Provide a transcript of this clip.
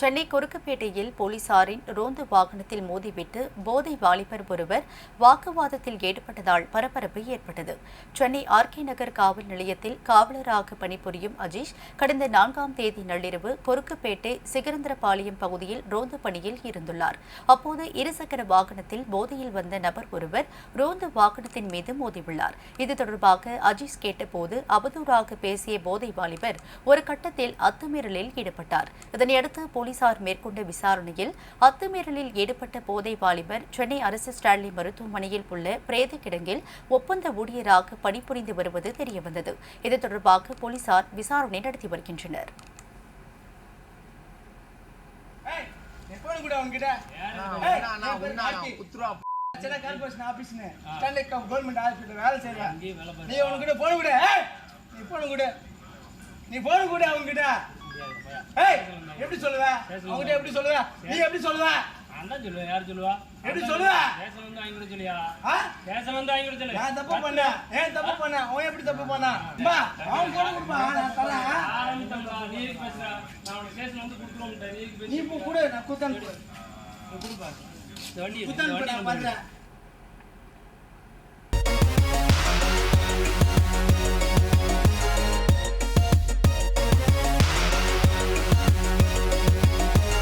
சென்னை குறுக்குப்பேட்டையில் போலீசாரின் ரோந்து வாகனத்தில் மோதிவிட்டு போதை வாலிபர் ஒருவர் வாக்குவாதத்தில் ஈடுபட்டதால் பரபரப்பு ஏற்பட்டது. சென்னை ஆர்கே நகர் காவல் நிலையத்தில் காவலராக பணிபுரியும் அஜீஷ் கடந்த நான்காம் தேதி நள்ளிரவு குறுக்குப்பேட்டை சிகரந்திரபாளையம் பகுதியில் ரோந்து பணியில் இருந்துள்ளார். அப்போது இருசக்கர வாகனத்தில் போதையில் வந்த நபர் ஒருவர் ரோந்து வாகனத்தின் மீது மோதியுள்ளார். இது தொடர்பாக அஜீஷ் கேட்டபோது அவதூறாக பேசிய போதை வாலிபர் ஒரு கட்டத்தில் அத்துமீறலில் ஈடுபட்டார். இதனையடுத்து போலீசார் மேற்கொண்ட விசாரணையில் அத்துமீறலில் ஈடுபட்ட போதை வாலிபர் சென்னை அரசு ஸ்டான்லி மருத்துவமனையில் உள்ள பிரேத கிடங்கில் ஒப்பந்த ஊழியராக பணிபுரிந்து வருவது தெரியவந்தது. இது தொடர்பாக போலீசார் விசாரணை நடத்தி வருகின்றனர். ஆபீஸ்னு. ஸ்டான்லி கவர்மெண்ட் ஹாஸ்பிட்டல் வேலை. நீ போன கூட. நீ போன கூட. நீ போன கூட அவன்கிட்ட. ஏய் எப்படி சொல்லுவ? அவன்கிட்ட எப்படி சொல்லுவ? நீ எப்படி சொல்லுவ? சொல்லுவேன் யார் சொல்லுவா? எப்படி சொல்லுவ? வந்து வாங்கி சொல்லியா? பேச வந்து வாங்கி சொல்லு. நான் தப்பு ஏன் தப்பு பண்ண அவன் எப்படி தப்பு பண்ணா? அம்மா, அவன் போன கொடுப்பா நான் தரேன். நீ எதுக்கு பேசுற? நான் உனக்கு ஸ்டேஷன் வந்து கொடுத்துருவோம் நீ இப்போ கூட நான் குத்தன் கொடுப்பா. குத்தன் நான் பண்றேன்